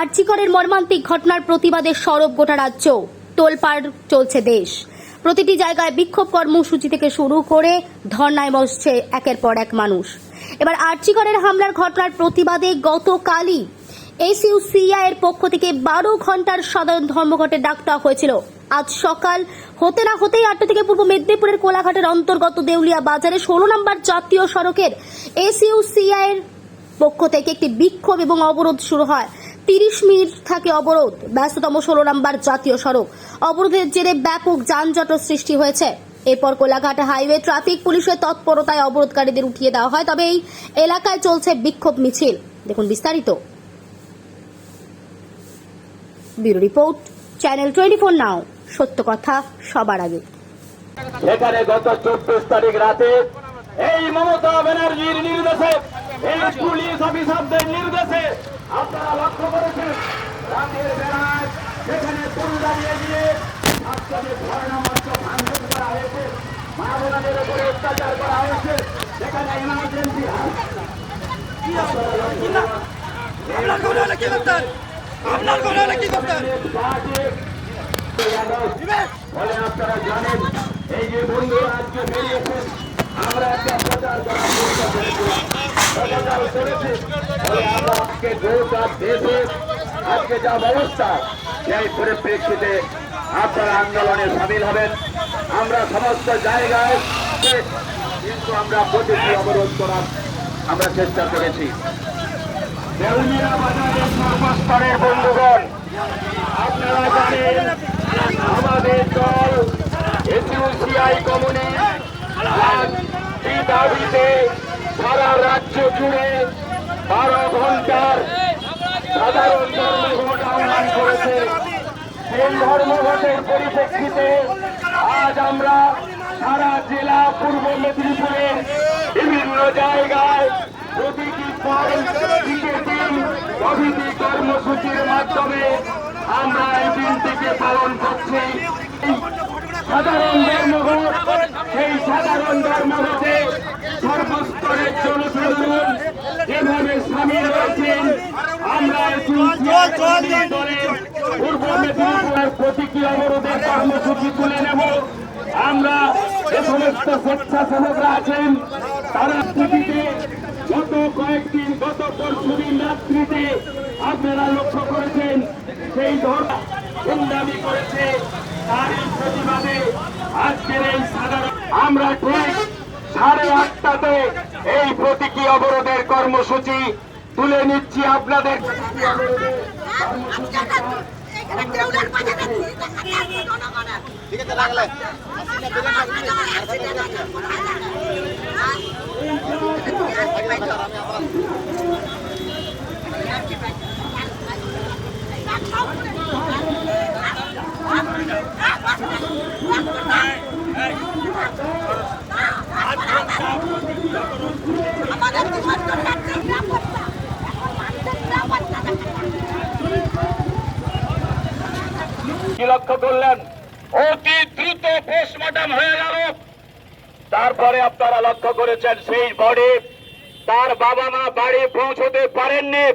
আর্চিকরের মর্মান্তিক ঘটনার প্রতিবাদে সরব গোটা রাজ্য। তোলপাড় চলছে দেশ। প্রতিটি জায়গায় বিক্ষোভ কর্মসূচি থেকে শুরু করে ধর্নায় বসছে একের পর এক মানুষ। এবার আর্চিকরের হামলার ঘটনার প্রতিবাদে গতকালই এসইউসিআই এর পক্ষ থেকে বারো ঘণ্টার সাধারণ ধর্মঘটে ডাক দেওয়া হয়েছিল। আজ সকাল হতে না হতেই আটটা থেকে পূর্ব মেদিনীপুরের কোলাঘাটের অন্তর্গত দেউলিয়া বাজারে ষোলো নম্বর জাতীয় সড়কের এসইউসিআই এর পক্ষ থেকে একটি বিক্ষোভ এবং অবরোধ শুরু হয়। তিরিশ মিনিট থাকে অবরোধ। ব্যস্ততম ষোলো নম্বর জাতীয় সড়ক। অবরোধের জেরে ব্যাপক যানজট সৃষ্টি হয়েছে। এরপর কোলাঘাট হাইওয়ে ট্রাফিক পুলিশের তৎপরতায় অবরোধকারীদের উঠিয়ে দেওয়া হয়, তবে এই এলাকায় চলছে বিক্ষোভ মিছিল। দেখুন বিস্তারিত। Bureau report, channel twenty four now. সত্য কথা সবার আগে। সেখানে গত চব্বিশ তারিখ রাতে এই মমতা ব্যানার্জির নির্দেশে এই পুলিশ অফিসারদের নির্দেশে আপনারা লক্ষ্য করেছেন রাতের বেলায় সেখানে পুরু দাঁড়িয়ে গিয়ে ছাত্রদের ধর্ণা মঞ্চ ভাঙচুর করা হয়েছে মা বোনাদের উপরে অত্যাচার করা হয়েছে সেখানে ইমার্জেন্সি আপনার ঘরে হলে কি করতেন? আপনার ঘরে হলে কি করতেন? বলে আপনারা জানেন এই যে বন্ধুরা আজকে বেরিয়েছেন আমরা একটা প্রচার করার আজকে গোটা দেশে আজকে যা ব্যবস্থা সেই পরিপ্রেক্ষিতে আপনারা আন্দোলনে সামিল হবেন আমরা সমস্ত জায়গায় কিন্তু আমরা প্রতিটি অবরোধ করার আমরা চেষ্টা করেছি সর্বস্তরের বন্ধুগণ আপনারা জানেন আমাদের দল এসইউসিআই কমিউনিস্ট দাবিতে সারা রাজ্য জুড়ে বারো ঘণ্টার সাধারণ ধর্মঘট আহ্বান করেছে সেই ধর্মঘটের পরিপ্রেক্ষিতে আজ আমরা সারা জেলা পূর্ব মেদিনীপুরের বিভিন্ন জায়গায় প্রতিটি পয়েন্ট টিকেটিং প্রভৃতি কর্মসূচির মাধ্যমে আমরা এই দিনটিকে পালন করছি। সাধারণ ধর্মঘট, সেই সাধারণ ধর্মঘটে সর্বস্তরের জনসাধারণ যেভাবে সামিল হয়েছেন, আমরা পূর্ব মেদিনীপুরের প্রতীকী অবরোধের কর্মসূচি তুলে নেব আমরা যে সমস্ত স্বেচ্ছাসেবকরা আছেন তারা স্থিতিতে গত কয়েকদিন গত পরশুদিন রাত্রিতে আপনারা লক্ষ্য করেছেন সেই ধর্ম গুন্ডামি করেছে তারই প্রতিবাদে আজকের এই সাধারণ আমরা ঠিক সাড়ে আটটাতে এই প্রতীকী অবরোধের কর্মসূচি তুলে নিচ্ছি আপনাদের ঠিক আছে রাখলে আমাদের জীবন তো রাখতে নিরাপত্তা এখন মানুষের নিরাপত্তা কি লক্ষ্য করলেন? অতি দ্রুত পোস্টমর্টম হয়ে গেল। তারপরে আপনারা লক্ষ্য করেছেন সেই বডি তার বাবা মা বাড়ি পৌঁছতে পারেননি।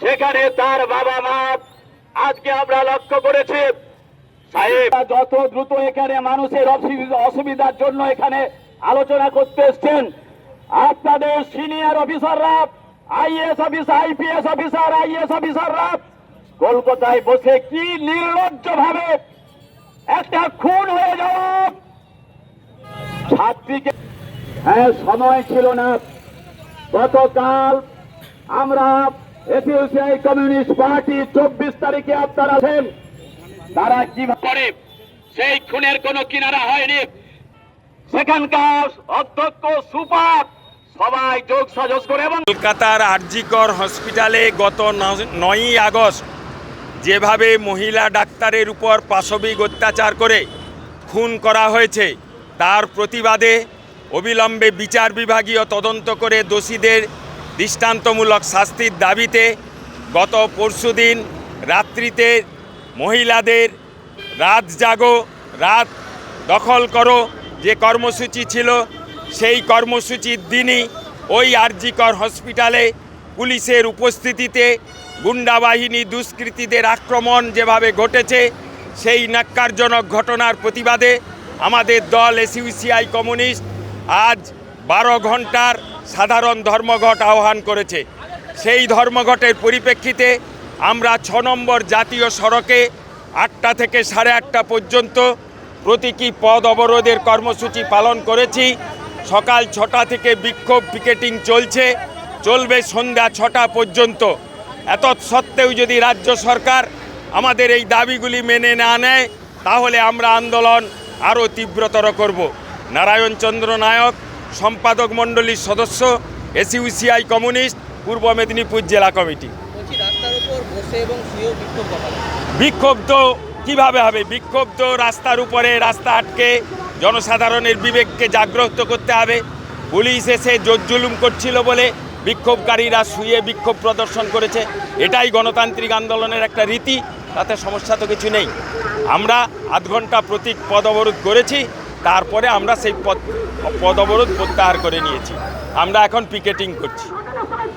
সেখানে তার বাবা মা, আজকে আমরা লক্ষ্য করেছি। যত দ্রুত এখানে মানুষের অসুবিধা- অসুবিধার জন্য এখানে আলোচনা করতে এসছেন, আপনাদের সিনিয়র অফিসাররা IAS officer IPS officer IAS অফিসাররা কলকাতায় বসে কি নির্লজ্জ ভাবে একটা খুন হয়ে যাওয়া ছাত্রীকে হ্যাঁ সময় ছিল না। গতকাল আমরা এসিউসিআই কমিউনিস্ট পার্টি চব্বিশ তারিখে আপনারা আছেন। তারা কি করে সেই খুনের কোনো কিনারা হয়নি। সেখানকার অধ্যক্ষ সুপার সবাই যোগ সাজস করে এবং কলকাতার আরজিকর হসপিটালে গত ন- নয়ই আগস্ট যেভাবে মহিলা ডাক্তারের উপর পাশবিক অত্যাচার করে খুন করা হয়েছে, তার প্রতিবাদে অবিলম্বে বিচার বিভাগীয় তদন্ত করে দোষীদের দৃষ্টান্তমূলক শাস্তির দাবিতে গত পরশুদিন রাত্রিতে মহিলাদের রাত জাগো, রাত দখল করো যে কর্মসূচি ছিল, সেই কর্মসূচির দিনই ওই আরজিকর হসপিটালে পুলিশের উপস্থিতিতে গুন্ডা বাহিনী দুষ্কৃতীদের আক্রমণ যেভাবে ঘটেছে, সেই ন্যাক্কারজনক ঘটনার প্রতিবাদে আমাদের দল এসইউসিআই কমিউনিস্ট আজ বারো ঘণ্টার সাধারণ ধর্মঘট আহ্বান করেছে। সেই ধর্মঘটের পরিপ্রেক্ষিতে আমরা ছ নম্বর জাতীয় সড়কে আটটা থেকে সাড়ে আটটা পর্যন্ত প্রতীকী পদ অবরোধের কর্মসূচি পালন করেছি। সকাল ছটা থেকে বিক্ষোভ পিকেটিং চলছে। চলবে সন্ধ্যা ছটা পর্যন্ত। এত সত্ত্বেও যদি রাজ্য সরকার আমাদের এই দাবিগুলি মেনে না নেয় তাহলে আমরা আন্দোলন আরও তীব্রতর করব। নারায়ণ চন্দ্র নায়ক সম্পাদক মণ্ডলীর সদস্য এসইউসিআই কমিউনিস্ট পূর্ব মেদিনীপুর জেলা কমিটি। বিক্ষোভ তো কীভাবে হবে? বিক্ষোভ তো রাস্তার উপরে রাস্তা আটকে জনসাধারণের বিবেককে জাগ্রত করতে হবে। পুলিশ এসে জোরজুলুম করছিল বলে বিক্ষোভকারীরা শুয়ে বিক্ষোভ প্রদর্শন করেছে। এটাই গণতান্ত্রিক আন্দোলনের একটা রীতি, তাতে সমস্যা তো কিছু নেই। আমরা আধ ঘণ্টা প্রতীক পদ অবরোধ করেছি, তারপরে আমরা সেই পদ পদ অবরোধ প্রত্যাহার করে নিয়েছি। আমরা এখন পিকেটিং করছি।